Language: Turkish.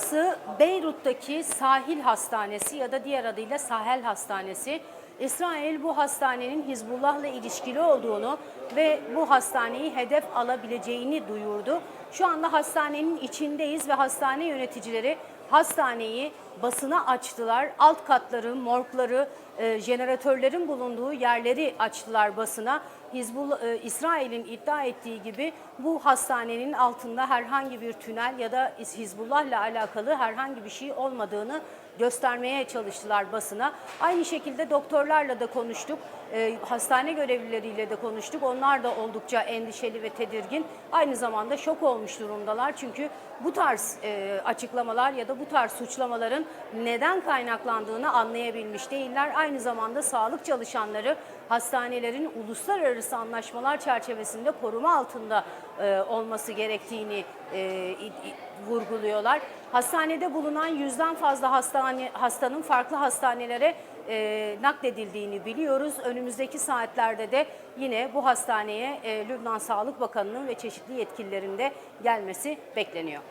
Burası Beyrut'taki Sahil Hastanesi ya da diğer adıyla Sahel Hastanesi. İsrail bu hastanenin Hizbullah'la ilişkili olduğunu ve bu hastaneyi hedef alabileceğini duyurdu. Şu anda hastanenin içindeyiz ve hastane yöneticileri hastaneyi basına açtılar. Alt katları, morgları, e, jeneratörlerin bulunduğu yerleri açtılar basına. Hizbullah, e, İsrail'in iddia ettiği gibi bu hastanenin altında herhangi bir tünel ya da Hizbullah'la alakalı herhangi bir şey olmadığını göstermeye çalıştılar basına. Aynı şekilde doktorlarla da konuştuk, e, hastane görevlileriyle de konuştuk. Onlar da oldukça endişeli ve tedirgin. Aynı zamanda şok olmuş durumdalar. Çünkü bu tarz e, açıklamalar ya da bu tarz suçlamaların neden kaynaklandığını anlayabilmiş değiller. Aynı zamanda sağlık çalışanları hastanelerin uluslararası anlaşmalar çerçevesinde koruma altında e, olması gerektiğini e, vurguluyorlar. Hastanede bulunan yüzden fazla hastane hastanın farklı hastanelere e, nakledildiğini biliyoruz. Önümüzdeki saatlerde de yine bu hastaneye e, Lübnan Sağlık Bakanı'nın ve çeşitli yetkililerin de gelmesi bekleniyor.